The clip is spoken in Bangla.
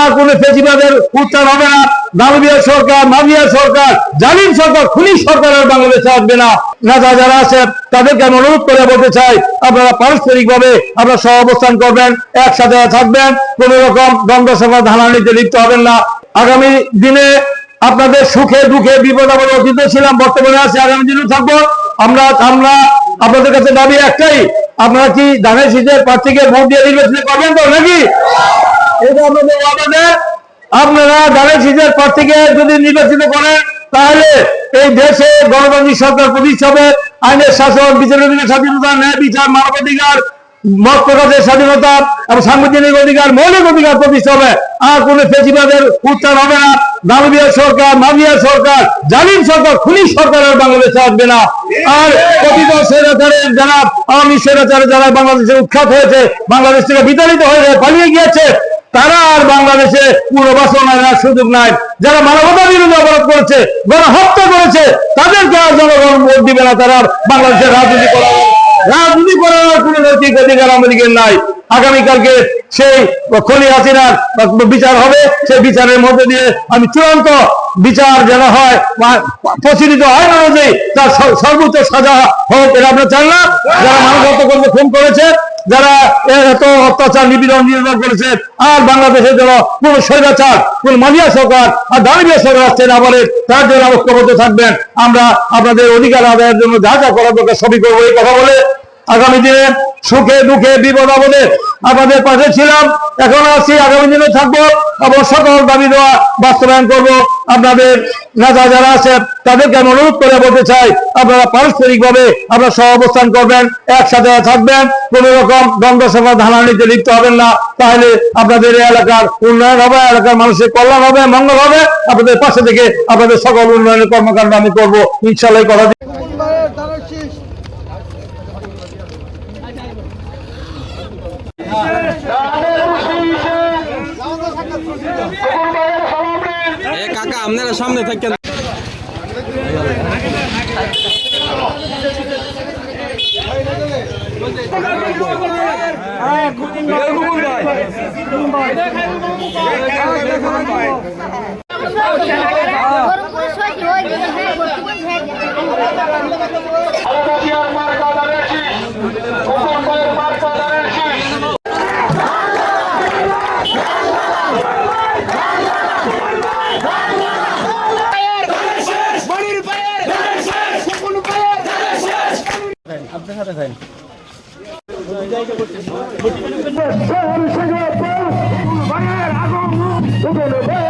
আর কোন ফেসিবাদের উত্থান হবে না। দালবিয়া সরকার মাফিয়া সরকার, জালিম সরকার, খুনি সরকারের বাংলাদেশে আসবে না। নেতা যারা আছে, তাদেরকে আমি অনুরোধ করে বলতে চাই, আপনারা পারস্পরিক ভাবে আপনারা সহ অবস্থান করবেন, একসাথে থাকবেন, কোন রকম দ্বন্দ্ব সভা ধানানিতে লিপ্ত হবেন না। আগামী দিনে আপনাদের সুখে দুঃখে বিপদ আপদ অতীত ছিলাম, বর্তমানে আছে, আগামী দিনে থাকব। আমরা আমরা আপনাদের কাছে দাবি একটাই, আপনারা কি ধানের শীতের প্রার্থীকে ভোট দিয়ে নির্বাচন করবেন তো নাকি? আপনারা ধানের শীতের প্রার্থীকে যদি নির্বাচিত করেন, তাহলে এই দেশে গণতান্ত্রিক সরকার প্রতিষ্ঠা হবে আইনের শাসন বিচারের স্বাধীনতা, ন্যায় বিচার, মানবাধিকার, মত প্রকাশের স্বাধীনতা এবং সাংবিধানিক অধিকার, মৌলিক অধিকার প্রতিষ্ঠা হবে আর কোন ফেসিবাদের উত্থান হবে না। দালবিয়া সরকার মাফিয়া সরকার, জালিম সরকার, খুনি সরকারের বাংলাদেশে আসবে না। আর কথিত স্বৈরাচারের যারা আওয়ামী স্বৈরাচারে যারা বাংলাদেশে উৎখাত হয়েছে, বাংলাদেশ থেকে বিতাড়িত হয়েছে পালিয়ে গিয়েছে তারা আর বাংলাদেশে পুনর্বাসন সুযোগ নাই। যারা মানবতা বিরোধী অপরাধ করেছে, গণহত্যা করেছে, তাদেরকে আর জনগণ ভোট দিবে না, তারা বাংলাদেশের রাজনীতি করা রাজনীতি করার কোন নৈতিক অধিকার আমাদের নাই। আগামীকালকে সেই খনি হাসিনার বিচার হবে। সেই বিচারের মধ্যে দিয়ে আমি চূড়ান্ত বিচার যেন হয় প্রচলিত আইন অনুযায়ী তার সর্বোচ্চ সাজা হোক, এটা আমরা চান না? যারা মানবতা করতে খুন করেছে যারা এত অত্যাচার, নিপীড়ন নির্মাণ করেছে, আর বাংলাদেশে যেন কোন স্বৈরাচার, কোন মালিয়া সরকার আর দাঁড়িয়ে সরকার আসছে না বলে তার জন্য ঐক্যবদ্ধ থাকবেন। আমরা আপনাদের অধিকার আদায়ের জন্য যা যা করার দরকার সবই করব এই কথা বলে আগামী দিনে সুখে দুঃখে বিপদ আপদে আপনাদের পাশে ছিলাম। এখন আছি, আগামী দিনে থাকব। এবং সকল দাবি দেওয়া বাস্তবায়ন করব। আপনাদের নেতা যারা আছে, তাদেরকে আমি অনুরোধ করে বলতে চাই, আপনারা পারস্পরিক ভাবে আপনারা সহ অবস্থান করবেন, একসাথে থাকবেন। কোন রকম সভা ধানানিতে লিপ্ত হবেন না। তাহলে আপনাদের এলাকার উন্নয়ন হবে, এলাকার মানুষের কল্যাণ হবে, মঙ্গল হবে। আপনাদের পাশে থেকে আপনাদের সকল উন্নয়নের কর্মকাণ্ড আমি করব। ইনশাল্লাহ এই আপনারা সামনে থাকেন। গরম সাথে খাই শহর সেগুলো আগমন